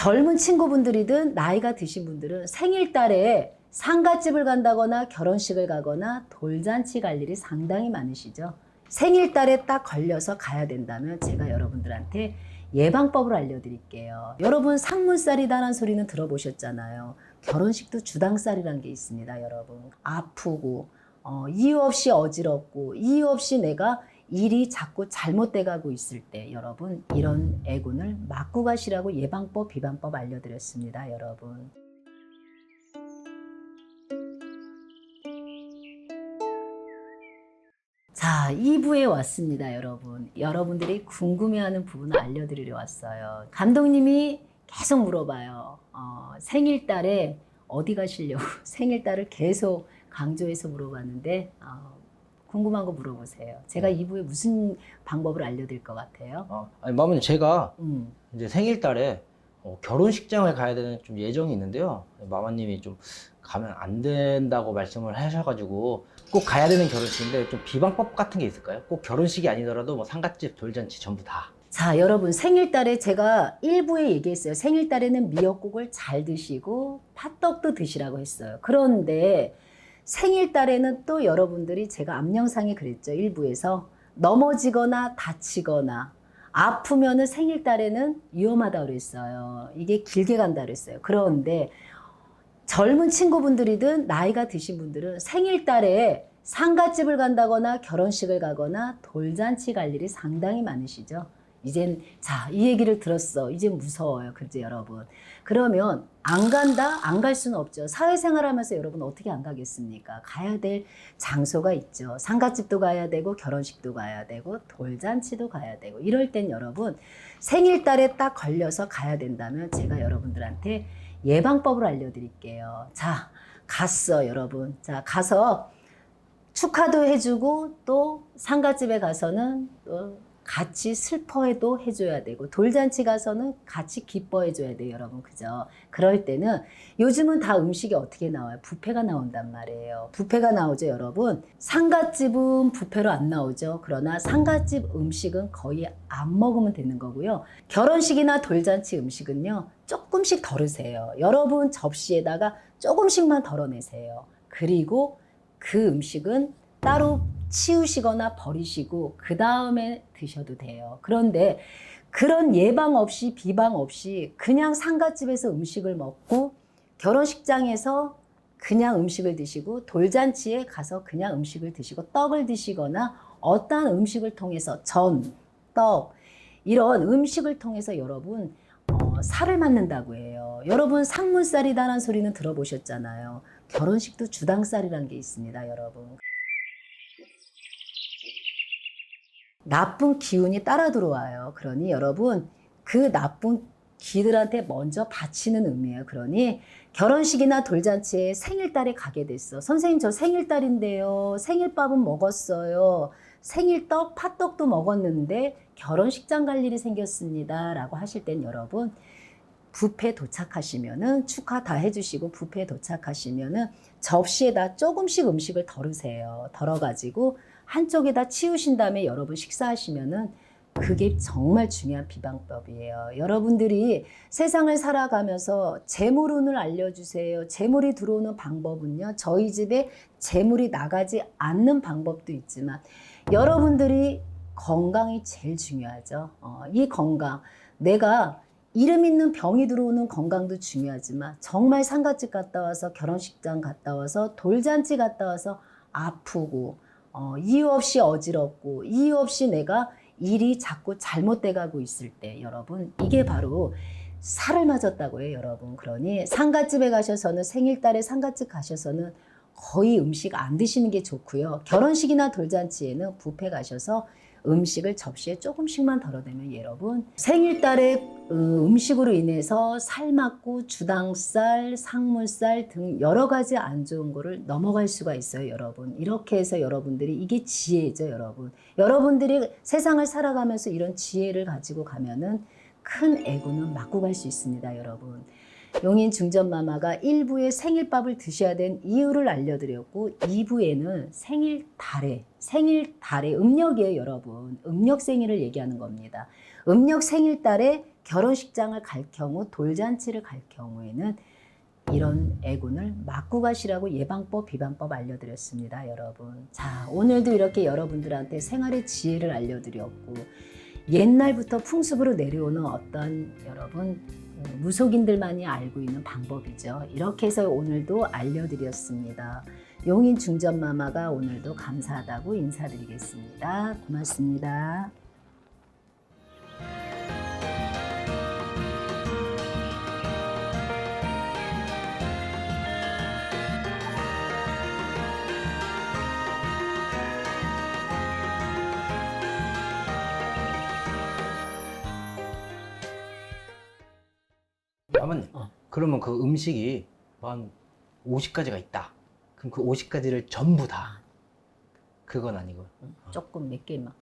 젊은 친구분들이든 나이가 드신 분들은 생일달에 상가집을 간다거나 결혼식을 가거나 돌잔치 갈 일이 상당히 많으시죠. 생일달에 딱 걸려서 가야 된다면 제가 여러분들한테 예방법을 알려드릴게요. 여러분 상문살이다라는 소리는 들어보셨잖아요. 결혼식도 주당살이라는 게 있습니다, 여러분. 아프고 어, 이유 없이 어지럽고 이유 없이 내가 일이 자꾸 잘못돼 가고 있을 때 여러분 이런 애군을 막고 가시라고 예방법 비방법 알려드렸습니다, 여러분. 자, 2부에 왔습니다, 여러분. 여러분들이 궁금해하는 부분을 알려드리려 왔어요. 감독님이 계속 물어봐요. 어, 생일달에 어디 가시려고 생일달을 계속 강조해서 물어봤는데 어, 궁금한 거 물어보세요. 제가 2부에 무슨 방법을 알려드릴 것 같아요? 어, 아니 마모님 제가 음, 이제 생일달에 어, 결혼식장을 가야 되는 좀 예정이 있는데요. 마마님이 좀 가면 안 된다고 말씀을 하셔가지고 꼭 가야 되는 결혼식인데 좀 비방법 같은 게 있을까요? 꼭 결혼식이 아니더라도 뭐 상갓집, 돌잔치 전부 다. 자, 여러분 생일달에 제가 일부에 얘기했어요. 생일달에는 미역국을 잘 드시고 팥떡도 드시라고 했어요. 그런데 생일달에는 또 여러분들이 제가 앞영상에 그랬죠. 일부에서 넘어지거나 다치거나 아프면은 생일달에는 위험하다고 그랬어요. 이게 길게 간다 그랬어요. 그런데 젊은 친구분들이든 나이가 드신 분들은 생일달에 상가집을 간다거나 결혼식을 가거나 돌잔치 갈 일이 상당히 많으시죠. 이젠 자, 이 얘기를 들었어. 이제 무서워요. 그죠, 여러분. 그러면 안 간다? 안 갈 수는 없죠. 사회생활 하면서 여러분 어떻게 안 가겠습니까? 가야 될 장소가 있죠. 상가집도 가야 되고 결혼식도 가야 되고 돌잔치도 가야 되고 이럴 땐 여러분 생일달에 딱 걸려서 가야 된다면 제가 여러분들한테 예방법을 알려드릴게요. 자, 갔어, 여러분. 자, 가서 축하도 해주고 또 상가집에 가서는 또 같이 슬퍼해도 해줘야 되고 돌잔치 가서는 같이 기뻐해줘야 돼요, 여러분. 그죠? 그럴 때는 요즘은 다 음식이 어떻게 나와요? 부페가 나온단 말이에요. 부페가 나오죠, 여러분. 상가집은 부페로 안 나오죠. 그러나 상가집 음식은 거의 안 먹으면 되는 거고요. 결혼식이나 돌잔치 음식은요, 조금씩 덜으세요. 여러분 접시에다가 조금씩만 덜어내세요. 그리고 그 음식은 따로 치우시거나 버리시고 그 다음에 드셔도 돼요. 그런데 그런 예방 없이 비방 없이 그냥 상가집에서 음식을 먹고 결혼식장에서 그냥 음식을 드시고 돌잔치에 가서 그냥 음식을 드시고 떡을 드시거나 어떠한 음식을 통해서 전, 떡 이런 음식을 통해서 여러분 어, 살을 맞는다고 해요. 여러분 상문살이다라는 소리는 들어보셨잖아요. 결혼식도 주당살이라는 게 있습니다, 여러분. 나쁜 기운이 따라 들어와요. 그러니 여러분 그 나쁜 기들한테 먼저 바치는 의미예요. 그러니 결혼식이나 돌잔치에 생일달에 가게 됐어. 선생님 저 생일달인데요. 생일밥은 먹었어요. 생일떡, 팥떡도 먹었는데 결혼식장 갈 일이 생겼습니다. 라고 하실 땐 여러분 뷔페 도착하시면은 축하 다 해주시고 뷔페 도착하시면은 접시에다 조금씩 음식을 덜으세요. 덜어가지고 한쪽에다 치우신 다음에 여러분 식사하시면은 그게 정말 중요한 비방법이에요. 여러분들이 세상을 살아가면서 재물운을 알려주세요. 재물이 들어오는 방법은요. 저희 집에 재물이 나가지 않는 방법도 있지만 여러분들이 건강이 제일 중요하죠. 어, 이 건강. 내가 이름 있는 병이 들어오는 건강도 중요하지만 정말 상가집 갔다 와서 결혼식장 갔다 와서 돌잔치 갔다 와서 아프고 어, 이유 없이 어지럽고 이유 없이 내가 일이 자꾸 잘못돼 가고 있을 때 여러분 이게 바로 살을 맞았다고 해요 여러분. 그러니 상가집에 가셔서는 생일달에 상가집 가셔서는 거의 음식 안 드시는 게 좋고요. 결혼식이나 돌잔치에는 뷔페 가셔서 음식을 접시에 조금씩만 덜어내면 여러분 생일달에 어, 음식으로 인해서 살 맞고 주당살, 상물살 등 여러 가지 안 좋은 거를 넘어갈 수가 있어요, 여러분. 이렇게 해서 여러분들이 이게 지혜죠, 여러분. 여러분들이 세상을 살아가면서 이런 지혜를 가지고 가면은 큰 애고는 막고 갈 수 있습니다, 여러분. 용인 중전마마가 1부에 생일밥을 드셔야 된 이유를 알려드렸고 2부에는 생일 달에 생일 달에 음력이에요 여러분 음력 생일을 얘기하는 겁니다 음력 생일 달에 결혼식장을 갈 경우 돌잔치를 갈 경우에는 이런 애군을 맞고 가시라고 예방법, 비방법 알려드렸습니다, 여러분. 자, 오늘도 이렇게 여러분들한테 생활의 지혜를 알려드렸고, 옛날부터 풍습으로 내려오는 어떤 여러분, 어, 무속인들만이 알고 있는 방법이죠. 이렇게 해서 오늘도 알려드렸습니다. 용인 중전마마가 오늘도 감사하다고 인사드리겠습니다. 고맙습니다. 마마님, 어. 그러면 그 음식이 한 50가지가 있다. 그럼 그 50가지를 전부 다 그건 아니고 조금 몇 개만.